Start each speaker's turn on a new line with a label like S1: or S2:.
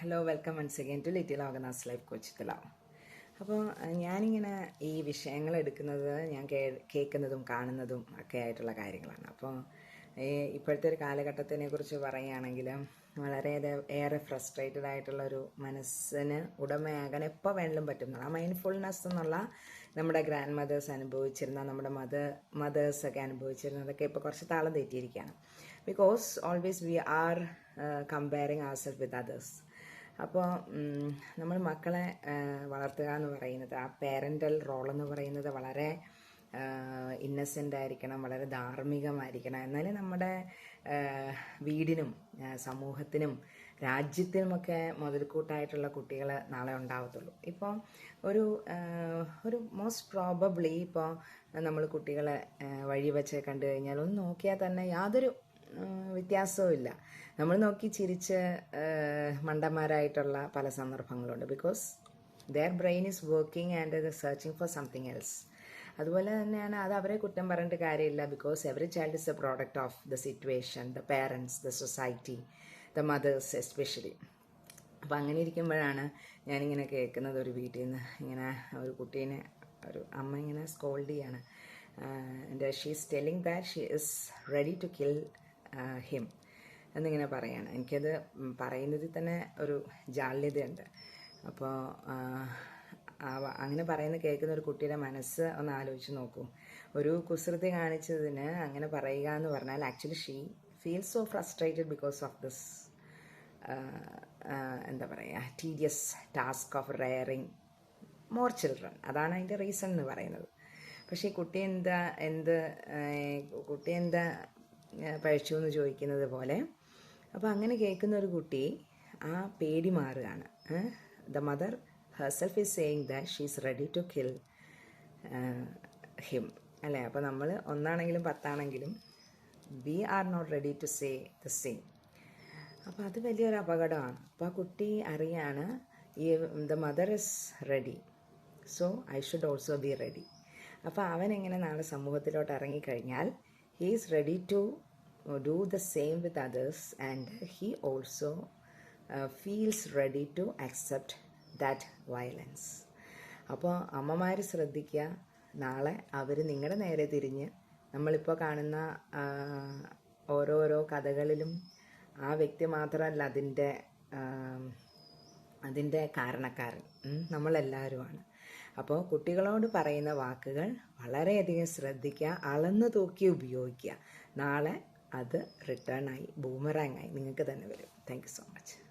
S1: Hello welcome once again to little organise life കൊച്ചിത്തല അപ്പോൾ ഞാനിങ്ങനെ ഈ വിഷയങ്ങൾ എടുക്കുന്നത് ഞാൻ കേ കേൾക്കുന്നതും കാണുന്നതും ഒക്കെ ആയിട്ടുള്ള കാര്യങ്ങളാണ്. അപ്പോൾ ഈ ഇപ്പോഴത്തെ ഒരു കാലഘട്ടത്തിനെ കുറിച്ച് പറയുകയാണെങ്കിൽ വളരെ ഏറെ ഫ്രസ്ട്രേറ്റഡ് ആയിട്ടുള്ള ഒരു മനസ്സിന് ഉടമയാകാൻ എപ്പോൾ വേണമെങ്കിലും പറ്റും ആ മൈൻഡ്ഫുൾനെസ് എന്നുള്ള നമ്മുടെ ഗ്രാൻഡ് മദേഴ്സ് അനുഭവിച്ചിരുന്ന നമ്മുടെ മദർ മദേഴ്സൊക്കെ അനുഭവിച്ചിരുന്നതൊക്കെ ഇപ്പോൾ കുറച്ച് താളം തെറ്റിയിരിക്കുകയാണ്. Because always we are comparing our self with others അപ്പോൾ നമ്മൾ മക്കളെ വളർത്തുക എന്ന് പറയുന്നത് ആ പേരന്റൽ റോൾ എന്ന് പറയുന്നത് വളരെ ഇന്നസെന്റ് ആയിരിക്കണം വളരെ ധാർമ്മികമായിരിക്കണം. എന്നാലേ നമ്മുടെ വീടിനും സമൂഹത്തിനും രാജ്യത്തിനുമൊക്കെ മുതൽക്കൂട്ടായിട്ടുള്ള കുട്ടികൾ നാളെ ഉണ്ടാവത്തുള്ളൂ. ഇപ്പോൾ ഒരു ഒരു മോസ്റ്റ് പ്രോബബ്ലി ഇപ്പോൾ നമ്മൾ കുട്ടികളെ വഴി വെച്ച് കണ്ടു കഴിഞ്ഞാൽ ഒന്ന് നോക്കിയാൽ തന്നെ യാതൊരു വ്യത്യാസവും ഇല്ല നമ്മൾ നോക്കി ചിരിച്ച് മണ്ടന്മാരായിട്ടുള്ള പല സന്ദർഭങ്ങളുണ്ട്. Because their brain is working and the searching for something else അതുപോലെ തന്നെയാണ് അത് അവരെ കുറ്റം പറഞ്ഞിട്ട് കാര്യമില്ല. Because every child is a product of the situation the parents the society the mothers especially അപ്പം അങ്ങനെ ഇരിക്കുമ്പോഴാണ് ഞാനിങ്ങനെ കേൾക്കുന്നത് ഒരു വീട്ടിൽ നിന്ന്. ഇങ്ങനെ ഒരു കുട്ടീനെ ഒരു അമ്മ ഇങ്ങനെ സ്കോൾഡ് ചെയ്യാണ്. And she is telling that she is ready to kill him എന്നിങ്ങനെ പറയാണ്. എനിക്കത് പറയുന്നതിൽ തന്നെ ഒരു ജാള്യതയുണ്ട്. അപ്പോൾ അങ്ങനെ പറയുന്ന കേൾക്കുന്ന ഒരു കുട്ടിയുടെ മനസ്സ് ഒന്ന് ആലോചിച്ച് നോക്കൂ. ഒരു കുസൃതി കാണിച്ചതിന് അങ്ങനെ പറയുക എന്ന് പറഞ്ഞാൽ actually she feel so frustrated because of this എന്താ പറയുക tedious task of rearing more children അതാണ് അതിന്റെ റീസൺ എന്ന് പറയുന്നത്. പക്ഷേ ഈ കുട്ടി എന്താ എന്ത് കുട്ടി എന്താ പഴിച്ചു എന്ന് ചോദിക്കുന്നത് പോലെ. അപ്പോൾ അങ്ങനെ കേൾക്കുന്ന ഒരു കുട്ടി ആ പേടി മാറുകയാണ്. The mother herself is saying that she's ready to kill him അല്ലേ? അപ്പോൾ നമ്മൾ ഒന്നാണെങ്കിലും പത്താണെങ്കിലും we are not ready to say the same അപ്പോൾ അത് വലിയൊരു അപകടമാണ്. അപ്പോൾ ആ കുട്ടി അറിയാണ് the mother is ready so I should also be ready അപ്പോൾ അവൻ എങ്ങനെ നാളെ സമൂഹത്തിലോട്ട് ഇറങ്ങിക്കഴിഞ്ഞാൽ he is ready to do the same with others and he also feels ready to accept that violence അപ്പോൾ അമ്മമാർ ശ്രദ്ധിക്കുക നാളെ അവർ നിങ്ങളുടെ നേരെ തിരിഞ്ഞ് നമ്മളിപ്പോൾ കാണുന്ന ഓരോരോ കഥകളിലും ആ വ്യക്തി മാത്രമല്ല അതിന്റെ അതിന്റെ കാരണക്കാരൻ നമ്മളെല്ലാവരുമാണ് അപ്പോൾ കുട്ടികളോട് പറയുന്ന വാക്കുകൾ വളരെയധികം ശ്രദ്ധിക്കുക അളന്ന് തൂക്കി ഉപയോഗിക്കുക. നാളെ അത് റിട്ടേൺ ആയി ബൂമറാങ് ആയി നിങ്ങൾക്ക് തന്നെ വരും. Thank so much